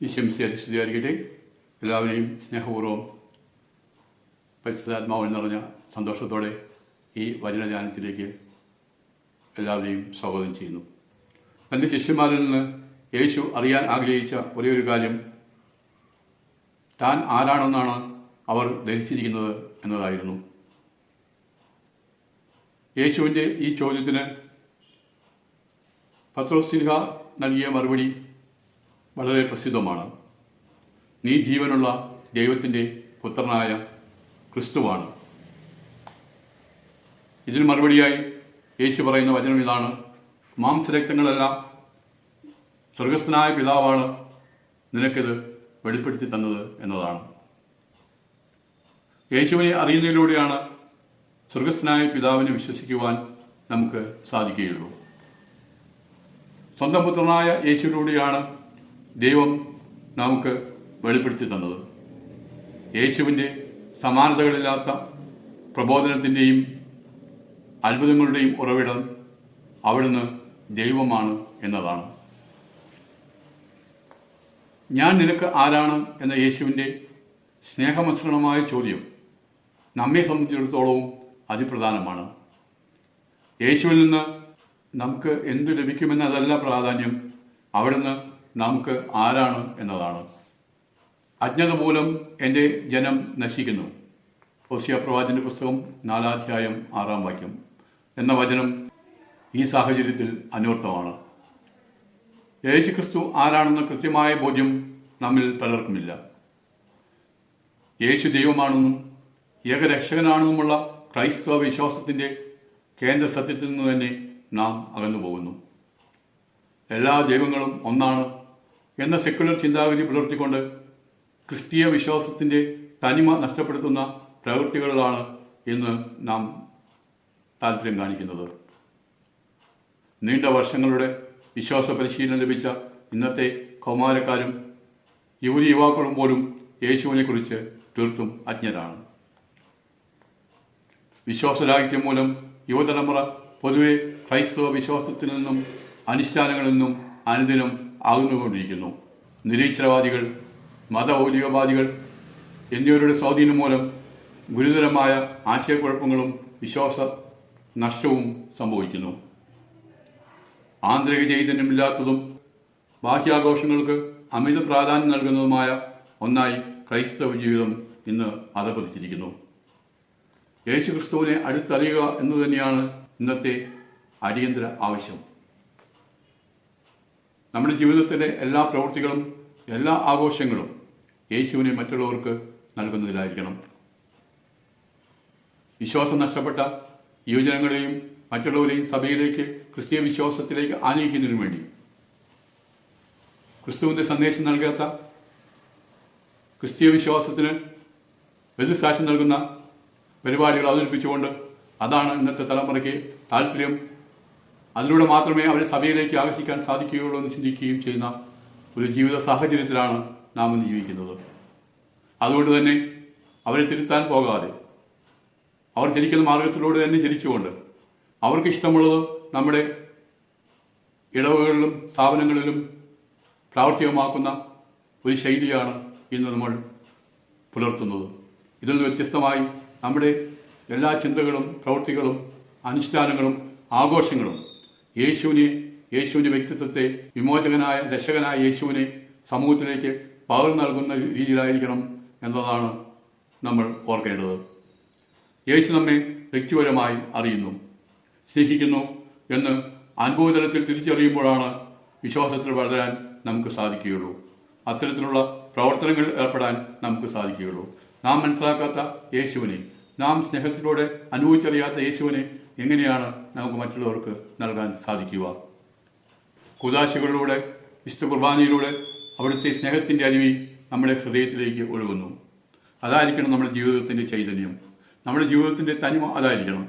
ഈശംസി എല്ലാവരെയും സ്നേഹപൂർവം പരിശുദ്ധാത്മാവിൽ നിറഞ്ഞ സന്തോഷത്തോടെ ഈ വചനധ്യാനത്തിലേക്ക് എല്ലാവരെയും സ്വാഗതം ചെയ്യുന്നു. തന്റെ ശിഷ്യന്മാരിൽ നിന്ന് യേശു അറിയാൻ ആഗ്രഹിച്ച ഒരേ ഒരു കാര്യം താൻ ആരാണെന്നാണ് അവർ ധരിച്ചിരിക്കുന്നത് എന്നതായിരുന്നു. യേശുവിന്റെ ഈ ചോദ്യത്തിന് പത്രോസിൻഹ നൽകിയ മറുപടി വളരെ പ്രസിദ്ധമാണ്. നീ ജീവനുള്ള ദൈവത്തിന്റെ പുത്രനായ ക്രിസ്തുവാണ്. ഇതിന് മറുപടിയായി യേശു പറയുന്ന വചനം ഇതാണ്. മാംസരക്തങ്ങളെല്ലാം സ്വർഗസ്ഥനായ പിതാവാണ് നിനക്കിത് വെളിപ്പെടുത്തി തന്നത് എന്നതാണ്. യേശുവിനെ അറിയുന്നതിലൂടെയാണ് സ്വർഗസ്ഥനായ പിതാവിനെ വിശ്വസിക്കുവാൻ നമുക്ക് സാധിക്കുകയുള്ളൂ. സ്വന്തം പുത്രനായ യേശുവിലൂടെയാണ് ദൈവം നമുക്ക് വെളിപ്പെടുത്തി തന്നത്. യേശുവിന്റെ സമാനതകളില്ലാത്ത പ്രബോധനത്തിന്റെയും അത്ഭുതങ്ങളുടെയും ഉറവിടം അവിടുന്ന് ദൈവമാണ് എന്നതാണ്. ഞാൻ നിനക്ക് ആരാണ് എന്ന യേശുവിന്റെ സ്നേഹമസൃണമായ ചോദ്യം നമ്മെ സംബന്ധിച്ചിടത്തോളവും അതിപ്രധാനമാണ്. യേശുവിൽ നിന്ന് നമുക്ക് എന്തു ലഭിക്കുമെന്നതല്ല പ്രാധാന്യം അവിടുന്ന് നമുക്ക് ആരാണ് എന്നതാണ്. അജ്ഞത മൂലം എന്റെ ജനം നശിക്കുന്നു. ഒസിയ പ്രവാചന്റെ പുസ്തകം നാലാധ്യായം ആറാം വാക്യം എന്ന വചനം ഈ സാഹചര്യത്തിൽ അന്വർത്ഥമാണ്. യേശുക്രിസ്തു ആരാണെന്ന കൃത്യമായ ബോധ്യം നമ്മിൽ പലർക്കുമില്ല. യേശു ദൈവമാണെന്നും ഏകരക്ഷകനാണെന്നുമുള്ള ക്രൈസ്തവ വിശ്വാസത്തിന്റെ കേന്ദ്ര സത്യത്തിൽ നിന്ന് തന്നെ നാം അകന്നു പോകുന്നു എല്ലാ ദൈവങ്ങളും ഒന്നാണ് എന്ന സെക്യുലർ ചിന്താഗതി പുലർത്തിക്കൊണ്ട് ക്രിസ്തീയ വിശ്വാസത്തിന്റെ തനിമ നഷ്ടപ്പെടുത്തുന്ന പ്രവൃത്തികളിലാണ് ഇന്ന് നാം താല്പര്യം കാണിക്കുന്നത്. നീണ്ട വർഷങ്ങളുടെ വിശ്വാസ പരിശീലനം ലഭിച്ച ഇന്നത്തെ കൗമാരക്കാരും യുവതി യുവാക്കളും പോലും യേശുവിനെക്കുറിച്ച് തീർത്തും അജ്ഞരാണ്. വിശ്വാസരാഹിത്യം മൂലം യുവതലമുറ പൊതുവെ ക്രൈസ്തവ വിശ്വാസത്തിൽ നിന്നും അനുഷ്ഠാനങ്ങളിൽ നിന്നും അനുദിനം ആകുന്നുകൊണ്ടിരിക്കുന്നു. നിരീശ്വരവാദികൾ മതമൗലികവാദികൾ എന്നിവരുടെ സ്വാധീനം മൂലം ഗുരുതരമായ ആശയക്കുഴപ്പങ്ങളും വിശ്വാസ നഷ്ടവും സംഭവിക്കുന്നു. ആന്തരിക ചൈതന്യമില്ലാത്തതും ബാഹ്യാഘോഷങ്ങൾക്ക് അമിത പ്രാധാന്യം നൽകുന്നതുമായ ഒന്നായി ക്രൈസ്തവ ജീവിതം ഇന്ന് അധപതിച്ചിരിക്കുന്നു. യേശുക്രിസ്തുവിനെ അടുത്തറിയുക എന്നു തന്നെയാണ് ഇന്നത്തെ അടിയന്തര ആവശ്യം. നമ്മുടെ ജീവിതത്തിന്റെ എല്ലാ പ്രവൃത്തികളും എല്ലാ ആഘോഷങ്ങളും യേശുവിനെ മറ്റുള്ളവർക്ക് നൽകുന്നതിലായിരിക്കണം. വിശ്വാസം നഷ്ടപ്പെട്ട യുവജനങ്ങളെയും മറ്റുള്ളവരെയും സഭയിലേക്ക് ക്രിസ്തീയ വിശ്വാസത്തിലേക്ക് ആനയിക്കുന്നതിനു വേണ്ടി. ക്രിസ്തുവിന്റെ സന്ദേശം നൽകാത്ത ക്രിസ്തീയ വിശ്വാസത്തിന് എതിർസാക്ഷ്യം നൽകുന്ന പരിപാടികൾ അവതരിപ്പിച്ചുകൊണ്ട് അതാണ് ഇന്നത്തെ തലമുറയ്ക്ക് താല്പര്യം അതിലൂടെ മാത്രമേ അവരെ സഭയിലേക്ക് ആകർഷിക്കാൻ സാധിക്കുകയുള്ളൂ എന്ന് ചിന്തിക്കുകയും ചെയ്യുന്ന ഒരു ജീവിത സാഹചര്യത്തിലാണ് നാം ഇന്ന് ജീവിക്കുന്നത്. അതുകൊണ്ട് തന്നെ അവരെ തിരുത്താൻ പോകാതെ അവർ ജനിക്കുന്ന മാർഗത്തിലൂടെ തന്നെ ജനിച്ചുകൊണ്ട് അവർക്ക് ഇഷ്ടമുള്ളത് നമ്മുടെ ഇടവുകളിലും സ്ഥാപനങ്ങളിലും പ്രാവർത്തികമാക്കുന്ന ഒരു ശൈലിയാണ് ഇന്ന് നമ്മൾ പുലർത്തുന്നത്. ഇതിൽ നിന്ന് വ്യത്യസ്തമായി നമ്മുടെ എല്ലാ ചിന്തകളും പ്രവൃത്തികളും അനുഷ്ഠാനങ്ങളും ആഘോഷങ്ങളും യേശുവിനെ യേശുവിന്റെ വ്യക്തിത്വത്തെ വിമോചകനായ രക്ഷകനായ യേശുവിനെ സമൂഹത്തിലേക്ക് പകർന്നു നൽകുന്ന രീതിയിലായിരിക്കണം എന്നതാണ് നമ്മൾ ഓർക്കേണ്ടത്. യേശു നമ്മെ വ്യക്തിപരമായി അറിയുന്നു സ്നേഹിക്കുന്നു എന്ന് അനുഭവതലത്തിൽ തിരിച്ചറിയുമ്പോഴാണ് വിശ്വാസത്തിൽ വളരാൻ നമുക്ക് സാധിക്കുകയുള്ളൂ. അത്തരത്തിലുള്ള പ്രവർത്തനങ്ങളിൽ ഏർപ്പെടാൻ നമുക്ക് സാധിക്കുകയുള്ളൂ. നാം മനസ്സിലാക്കാത്ത യേശുവിനെ നാം സ്നേഹത്തിലൂടെ അനുഭവിച്ചറിയാത്ത യേശുവിനെ എങ്ങനെയാണ് നമുക്ക് മറ്റുള്ളവർക്ക് നൽകാൻ സാധിക്കുക? കുദാശികളിലൂടെ വിശുദ്ധ കുർബാനയിലൂടെ അവിടുത്തെ സ്നേഹത്തിന്റെ അരുവി നമ്മുടെ ഹൃദയത്തിലേക്ക് ഒഴുകുന്നു. അതായിരിക്കണം നമ്മുടെ ജീവിതത്തിന്റെ ചൈതന്യം. നമ്മുടെ ജീവിതത്തിന്റെ തനിമ അതായിരിക്കണം.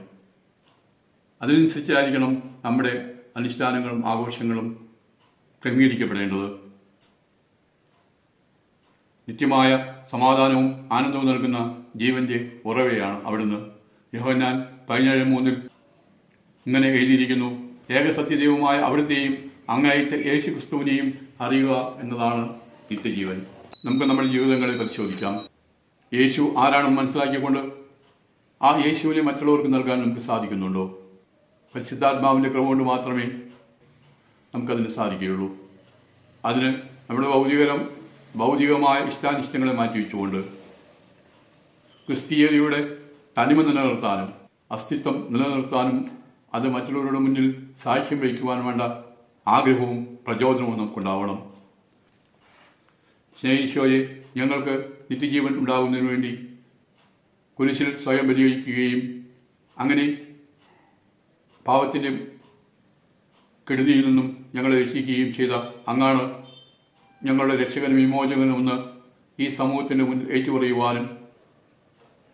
അതിനനുസരിച്ചായിരിക്കണം നമ്മുടെ അനുഷ്ഠാനങ്ങളും ആഘോഷങ്ങളും ക്രമീകരിക്കപ്പെടേണ്ടത്. നിത്യമായ സമാധാനവും ആനന്ദവും നൽകുന്ന ജീവന്റെ ഉറവയാണ് അവിടുന്ന്. യോഹന്നാൻ പതിനേഴ് മൂന്നിൽ ഇങ്ങനെ എഴുതിയിരിക്കുന്നു. ഏകസത്യദൈവമായ അവിടുത്തെയും അങ്ങയച്ച യേശു ക്രിസ്തുവിനെയും അറിയുക എന്നതാണ് നിത്യജീവൻ. നമുക്ക് നമ്മുടെ ജീവിതങ്ങളെ പരിശോധിക്കാം. യേശു ആരാണെന്ന് മനസ്സിലാക്കിക്കൊണ്ട് ആ യേശുവിനെ മറ്റുള്ളവർക്ക് നൽകാൻ നമുക്ക് സാധിക്കുന്നുണ്ടോ? പരിശുദ്ധാത്മാവിന്റെ ക്രമം കൊണ്ട് മാത്രമേ നമുക്കതിന് സാധിക്കുകയുള്ളൂ. അതിന് നമ്മുടെ ഭൗതികരം ഭൗതികമായ ഇഷ്ടാനിഷ്ടങ്ങളെ മാറ്റിവെച്ചുകൊണ്ട് ക്രിസ്തീയതയുടെ തനിമ നിലനിർത്താനും അസ്തിത്വം നിലനിർത്താനും അത് മറ്റുള്ളവരുടെ മുന്നിൽ സാക്ഷ്യം വഹിക്കുവാൻ വേണ്ട ആഗ്രഹവും പ്രചോദനവും നമുക്കുണ്ടാവണം. സ്നേഹിച്ചോയെ ഞങ്ങൾക്ക് നിത്യജീവൻ ഉണ്ടാകുന്നതിനു വേണ്ടി കുരിശിൽ സ്വയം പരിഹരിക്കുകയും അങ്ങനെ പാവത്തിന്റെ കെടുതിയിൽ നിന്നും ഞങ്ങളെ രക്ഷിക്കുകയും ചെയ്ത അങ്ങാണ് ഞങ്ങളുടെ രക്ഷകനും വിമോചകനുമെന്ന് ഈ സമൂഹത്തിന്റെ മുന്നിൽ ഏറ്റുപറയുവാനും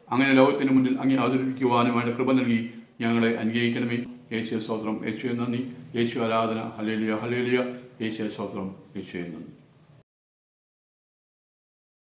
അങ്ങനെ ലോകത്തിന് മുന്നിൽ അങ്ങേ അവതരിപ്പിക്കുവാനും വേണ്ട കൃപ നൽകി ഞങ്ങളെ അനുഗ്രഹിക്കണമേ. യേശു സ്തോത്രം. യേശുവെ നന്ദി. യേശു ആരാധന. ഹലേലിയ ഹലേലിയ യേശു സ്തോത്രം. യേശുവെ നന്ദി.